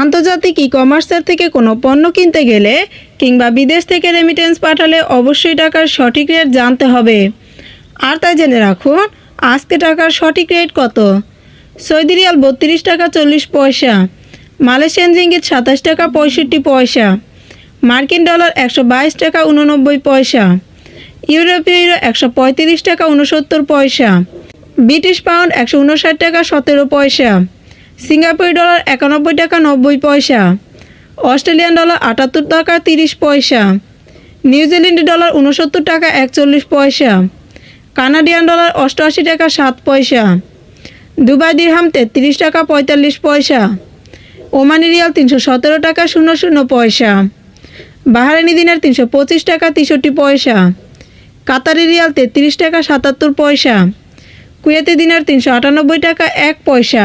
আন্তর্জাতিক ই কমার্সের থেকে কোনো পণ্য কিনতে গেলে কিংবা বিদেশ থেকে রেমিটেন্স পাঠালে অবশ্যই টাকার সঠিক রেট জানতে হবে। আর তাই জেনে রাখুন, আজকে টাকার সঠিক রেট কত? সৌদি রিয়াল বত্রিশ টাকা চল্লিশ পয়সা, মালয়েশিয়ান রিঙ্গিত সাতাশ টাকা পঁয়ষট্টি পয়সা, মার্কিন ডলার একশো বাইশ টাকা উননব্বই পয়সা, ইউরোপীয় ইউরো একশো পঁয়ত্রিশ টাকা উনসত্তর পয়সা, ব্রিটিশ পাউন্ড একশো উনষাট টাকা সতেরো পয়সা সিঙ্গাপুরি ডলার একানব্বই টাকা নব্বই পয়সা, অস্ট্রেলিয়ান ডলার আটাত্তর টাকা তিরিশ পয়সা নিউজিল্যান্ড ডলার উনসত্তর টাকা একচল্লিশ পয়সা, কানাডিয়ান ডলার অষ্টআশি টাকা সাত পয়সা, দুবাই দিরহাম তেত্রিশ টাকা পঁয়তাল্লিশ পয়সা, ওমানি রিয়াল তিনশো সতেরো টাকা শূন্য শূন্য পয়সা, বাহারানি দিনার তিনশো পঁচিশ টাকা তেষট্টি পয়সা, কাতারি রিয়াল তেত্রিশ টাকা সাতাত্তর পয়সা, কুয়েতি দিনার তিনশো আটানব্বই টাকা এক পয়সা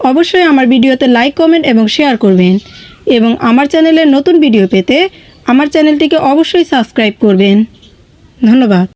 অবশ্যই আমার ভিডিওতে লাইক কমেন্ট এবং শেয়ার করবেন। এবং আমার চ্যানেলের নতুন ভিডিও পেতে আমার চ্যানেলটিকে অবশ্যই সাবস্ক্রাইব করবেন। ধন্যবাদ।